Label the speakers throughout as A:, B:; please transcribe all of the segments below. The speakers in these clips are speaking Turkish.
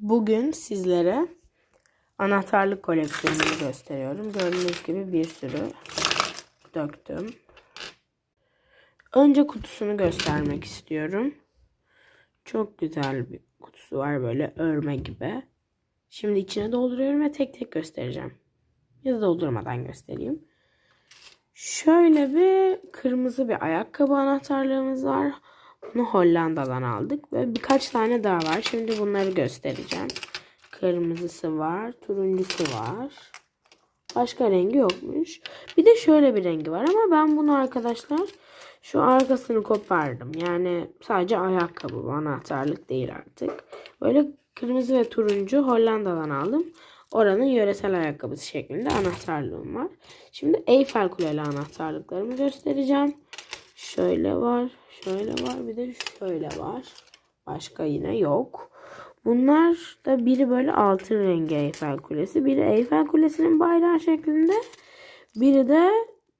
A: Bugün sizlere anahtarlık koleksiyonumu gösteriyorum. Gördüğünüz gibi bir sürü döktüm. Önce kutusunu göstermek istiyorum. Çok güzel bir kutusu var böyle örme gibi. Şimdi içine dolduruyorum ve tek tek göstereceğim. Ya da doldurmadan göstereyim. Şöyle bir kırmızı bir ayakkabı anahtarlığımız var. Bunu Hollanda'dan aldık ve birkaç tane daha var. Şimdi bunları göstereceğim. Kırmızısı var, turuncusu var. Başka rengi yokmuş. Bir de şöyle bir rengi var ama ben bunu arkadaşlar şu arkasını kopardım. Yani sadece ayakkabı bu anahtarlık değil artık. Böyle kırmızı ve turuncu Hollanda'dan aldım. Oranın yöresel ayakkabısı şeklinde anahtarlığım var. Şimdi Eyfel Kuleli anahtarlıklarımı göstereceğim. Şöyle var, şöyle var, bir de şöyle var. Başka yine yok. Bunlar da biri böyle altın rengi Eyfel Kulesi, biri Eyfel Kulesi'nin bayrağı şeklinde, biri de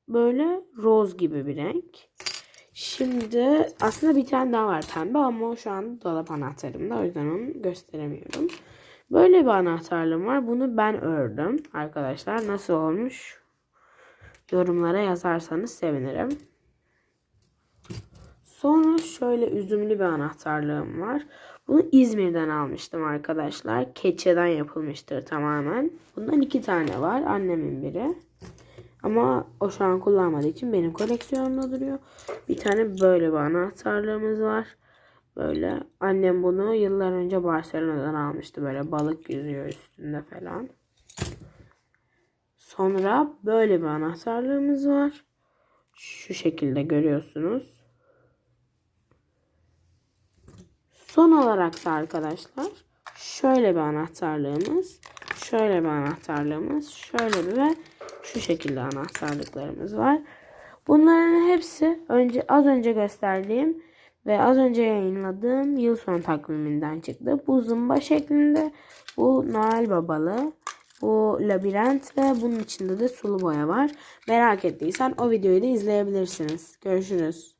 A: böyle roz gibi bir renk. Şimdi aslında bir tane daha var pembe ama o şu an dolap anahtarımda o yüzden onu gösteremiyorum. Böyle bir anahtarlığım var. Bunu ben ördüm arkadaşlar. Nasıl olmuş? Yorumlara yazarsanız sevinirim. Sonra şöyle üzümlü bir anahtarlığım var. Bunu İzmir'den almıştım arkadaşlar. Keçeden yapılmıştır tamamen. Bundan iki tane var. Annemin biri. Ama o şu an kullanmadığı için benim koleksiyonumda duruyor. Bir tane böyle bir anahtarlığımız var. Böyle annem bunu yıllar önce Barcelona'dan almıştı. Böyle balık yüzüyor üstünde falan. Sonra böyle bir anahtarlığımız var. Şu şekilde görüyorsunuz. Son olarak da arkadaşlar şöyle bir anahtarlığımız, şöyle bir anahtarlığımız, şöyle bir ve şu şekilde anahtarlıklarımız var. Bunların hepsi önce az önce gösterdiğim ve az önce yayınladığım yıl sonu takviminden çıktı. Bu zımba şeklinde, bu Noel babalı, bu labirent ve bunun içinde de sulu boya var. Merak ettiysen o videoyu da izleyebilirsiniz. Görüşürüz.